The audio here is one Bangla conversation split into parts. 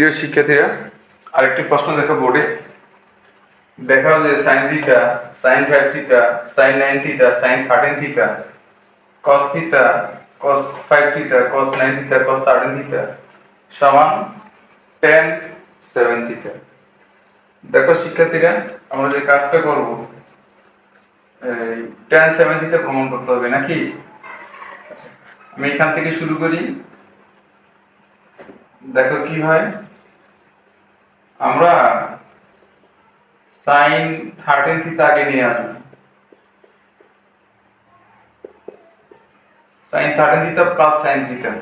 প্রিয় শিক্ষার্থীরা আরেকটি প্রশ্ন দেখো বোর্ডে। দেখাও যে sine theta sine five theta sine nine theta sine thirteen theta cos theta cos five theta cos nine theta cos thirteen theta সমান টেন সেভেন থিটা দেখো শিক্ষার্থীরা আমরা যে কাজটা করব টেন সেভেন থিটা প্রমাণ করতে হবে নাকি? আচ্ছা, আমি এখান থেকে শুরু করি। দেখো কি হয়? আমরা সাইন থার্টিন আগে নিয়ে আসব। Sine thirteen theta plus sine theta.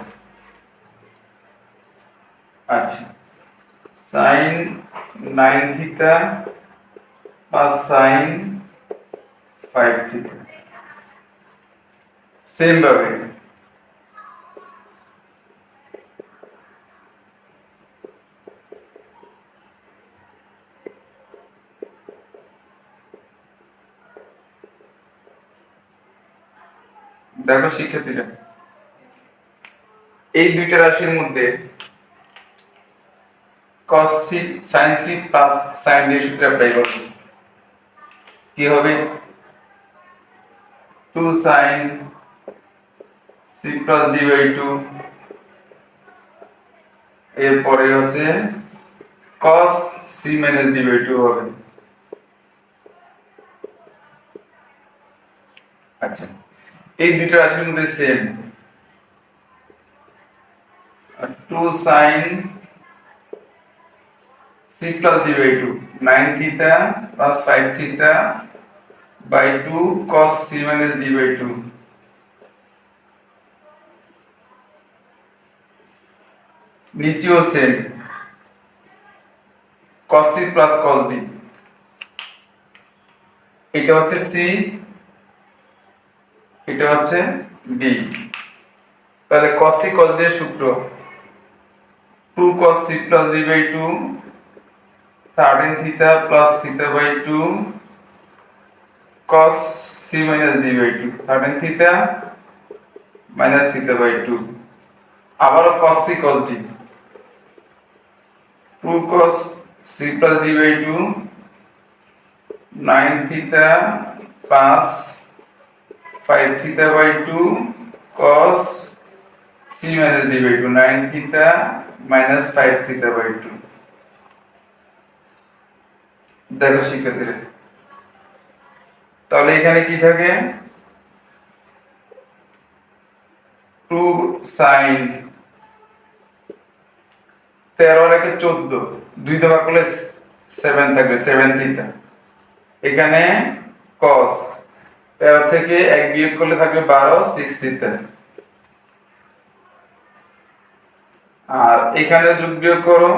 আচ্ছা। Sine nine theta plus sine five theta. Same দেখো শিক্ষার্থীরা। এই দুইটা রাশির মধ্যে cos কি হবে? 2 sin c plus d by 2 এরপরে হচ্ছে cos c মাইনাস d 2 হবে। আচ্ছা। এই দুটো রাশির মধ্যে same two sine C plus D by two nine theta plus five theta by two cos C minus D by two নিচেও same cos C plus cos D এটা হচ্ছে সি এটা হচ্ছে বি তাহলে cos c cos এর সূত্র 2 cos c plus d by 2 13 theta plus theta by 2 cos c minus d by 2 13 theta minus theta by 2 আবারও cos c cos d 2 cos c plus d by 2 9 theta plus 5 theta by 2 cos c minus d by 2 9 theta minus 5 theta by 2 দেখো শিক্ষার্থীরা তাহলে এখানে কি থাকে 2 sin 13 রেখে 14 দুই দফা করলে 7 থাকবে 7 থিটা এখানে cos তেরো থেকে এক বিয়োগ করলে থাকবে বারো সিক্স থিটা আর এখানে যোগ বিয়োগ করো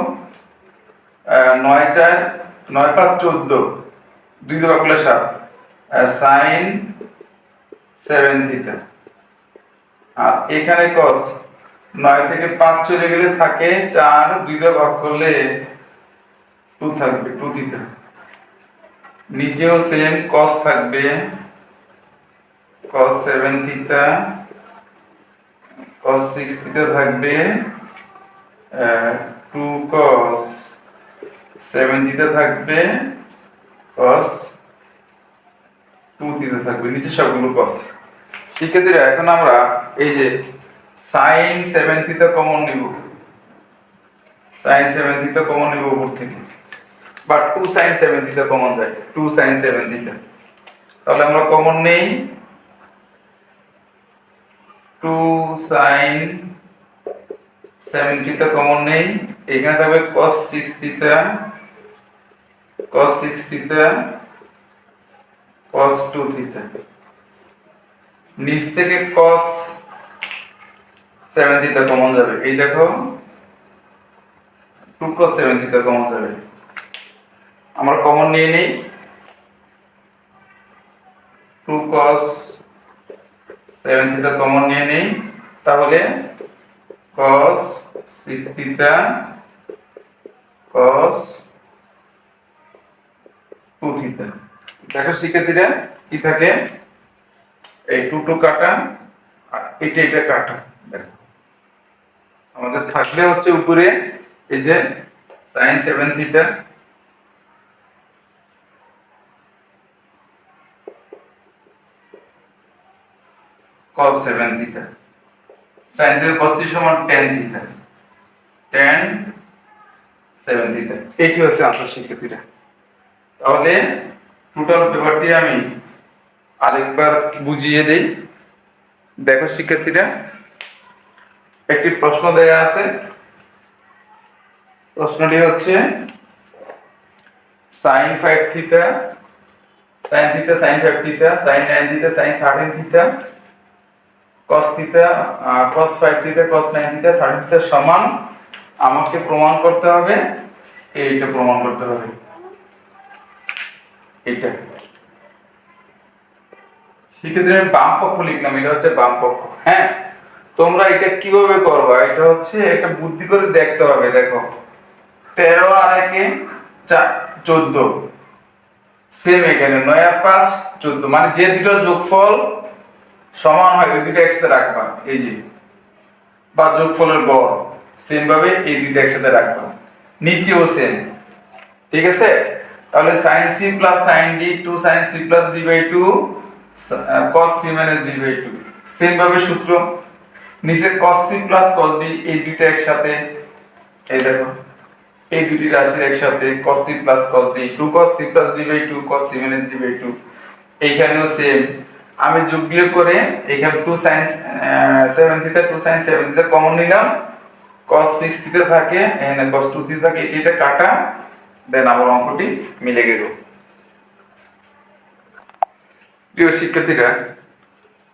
নয় চার, নয় পাঁচ চোদ্দ, দুই দেওয়া করলে সাত সাইন সেভেন থিটা আর এখানে কস নয় থেকে পাঁচ চলে গেলে থাকে চার, দুই দিয়ে ভাগ করলে টু থাকবে টু থিটা নিচেও সেম কস থাকবে। Cos 7 থিটা cos 6 থিটা থাকবে 2 cos 7 থিটা থাকবে, cos 2 থিটা থাকবে নিচে সবগুলো cos শিক্ষার্থীরা, এখন আমরা এই যে sin 7 থিটা কমন নিব। sin 7 থিটা কমন নিব উপর থেকে। বাট 2 sin 7 থিটা কমন যায়। 2 sin 7 থিটা তাহলে আমরা কমন নেই। 2 sin 7 থিটা কমন নেই? এখানে থাকবে cos 6 theta cos 6 theta cos 2 theta নিচ থেকে cos 7 থিটা কমন যাবে। এই দেখো 2 cos 7 থিটা কমন যাবে। আমরা কমন নিয়ে নেই। 2 cos সেভেন থিটা কমন নিয়ে নেই। তাহলে cos six theta cos two theta. দেখো শিক্ষার্থীরা কি থাকে? এই টু টু কাটা আর এটা এটা কাটা। দেখো। আমাদের থাকবে হচ্ছে উপরে এই যে sine seven theta cos 7 theta sin থেকে cos থিটা সমান tan থিটা tan 7 থিটা এটি হচ্ছে আনসার শিক্ষার্থীরা তাহলে টোটাল পেপারটি আমি আরেকবার বুঝিয়ে দেই। দেখো শিক্ষার্থীরা, একটি প্রশ্ন দেয়া আছে। প্রশ্নটি হচ্ছে sine five theta sine theta sine five theta sine nine theta sine thirteen theta cos theta cos 5 theta cos 9 theta 30 theta সমান আমাকে প্রমাণ করতে হবে, এইটা প্রমাণ করতে হবে। এইটা। সেক্ষেত্রে আমি বাম পক্ষ লিখলাম, এটা হচ্ছে বাম পক্ষ হ্যাঁ? তোমরা এটা কীভাবে করবা? এটা হচ্ছে একটা বুদ্ধি করে দেখতে হবে, দেখো। তেরো আর একে চোদ্দ। সেম এখানে, নয় আর পাঁচ, চোদ্দ। মানে যে দুটো যোগফল সমান হয় ওই দুটো একসাথে রাখবা, এই যে। বা যোগফলের গড় সেম ভাবে এই দুটো একসাথে রাখবা। নিচেও সেম ঠিক আছে? তাহলে sin c plus sin d 2 sin c plus d by 2 cos c minus d by 2 same ভাবে সূত্র। নিচে cos c plus cos d, এই দুটো একসাথে। এই দেখো, এই দুটি রাশির একসাথে cos c plus cos d 2 cos c plus d by 2 cos c minus d by 2 এইখানেও সেম আমি যোগ বিয়োগ করে এখানে 2 sin 7 theta 2 sin 7 theta common নিলাম। Cos 6 থিটা থাকে, এখানে cos 2 থিটা থাকে, এটা এটা কাটা দেন আবার অঙ্কটি মিলে গেল। প্রিয় শিক্ষার্থীরা,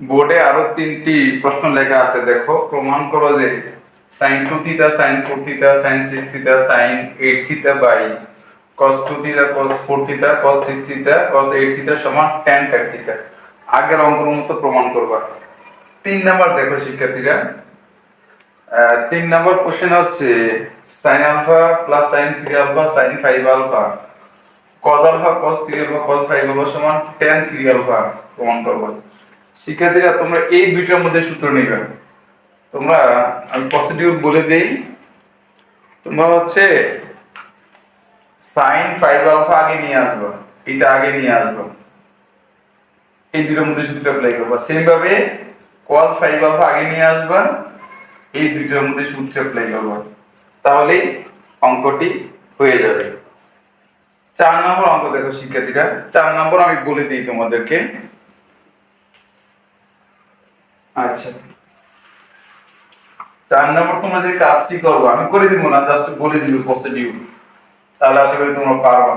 বোর্ডে আরও তিনটি প্রশ্ন লেখা আছে, দেখো। প্রমাণ করো যে sin 2 theta sin 4 theta sin 6 theta sin 8 theta by cos 2 theta cos 4 theta cos 6 theta cos 8 theta সমান tan 5 থিটা আগের অঙ্কের মতো প্রমাণ করবা। তিন নাম্বার দেখো শিক্ষার্থীরা। তিন নাম্বার কোশ্চেন হচ্ছে sine alpha plus sin 3 alpha sine five alpha cos alpha cos 3 alpha cos 5 alpha সমান tan 3 আলফা প্রমাণ করবা। শিক্ষার্থীরা, তোমরা এই দুইটার মধ্যে সূত্র নেবে। তোমরা, আমি পজিটিভ বলে দেই। তোমরা হচ্ছে সাইন ফাইভ আলফা আগে নিয়ে আসবা। এটা আগে নিয়ে আসবা। এই দুটোর মধ্যে সূত্র অ্যাপ্লাই করবা সেম ভাবে cos 5 আলফা আগে নিয়ে আসবা, এই দুইটার মধ্যে সূত্র অ্যাপ্লাই করবা তাহলেই অঙ্কটি হয়ে যাবে। চার নম্বর অঙ্ক দেখো শিক্ষার্থীরা, চার নম্বর আমি বলে দিই তোমাদেরকে। আচ্ছা। চার নম্বর তোমরা যে কাজটি করব, আমি করে দিব না জাস্ট বলে দিব পজিটিভ তাহলে আশা করি তোমরা পারবা।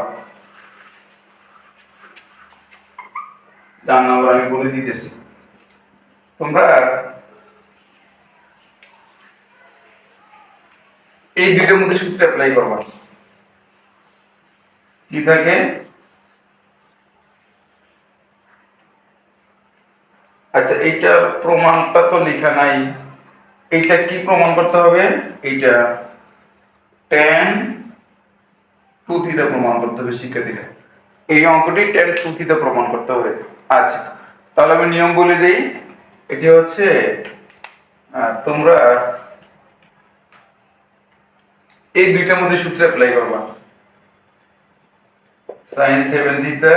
চার নম্বর আমি বলে দিতেছি। তোমরা এই দুইটার মধ্যে সূত্র অ্যাপ্লাই করবা। কি থাকে? আচ্ছা এইটা প্রমাণটা তো লেখা নাই। এইটা কি প্রমাণ করতে হবে? এইটা টেন টু থিটা প্রমাণ করতে হবে শিক্ষার্থীরা। এই অঙ্কটি টেন টু থিটা প্রমাণ করতে হবে। আচ্ছা তাহলে আমি নিয়ম বলে দিই, এটি হচ্ছে তোমরা এই দুইটার মধ্যে সূত্র অ্যাপ্লাই করবা। sin 7 theta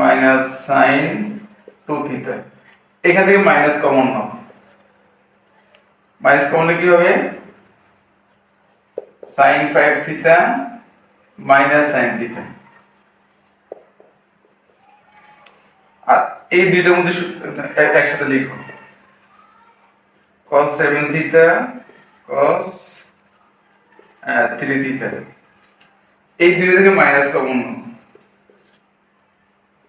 minus sine two theta এখান থেকে মাইনাস কমন নাও মাইনাস কমন কি হবে? Sine five theta minus sine theta আর এই দুইটার মধ্যে একসাথে লিখো cos 7 থিটা cos 3 থিটা এই দুই থেকে minus common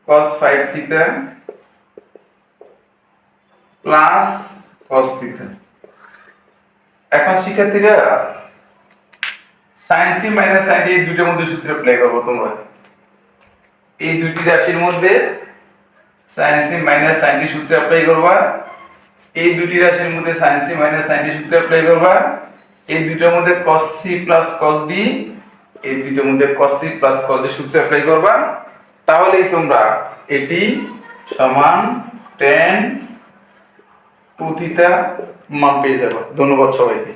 cos 5 theta plus cos theta এখন শিক্ষার্থীরা sin c মাইনাস sin এই দুইটার মধ্যে সূত্র অ্যাপ্লাই করব তোমরা। এই দুইটি রাশির মধ্যে sin c minus sin d সূত্র অ্যাপ্লাই করবা। এই দুটি রাশির মধ্যে sin c minus sin d সূত্র অ্যাপ্লাই করবা। এই দুটোর মধ্যে cos c plus cos d এই দুটোর মধ্যে cos c plus cos d সূত্র অ্যাপ্লাই করবা। তাহলেই তোমরা এটি সমান tan 2 থিটা মান পেয়ে যাবে। ধন্যবাদ সবাইকে।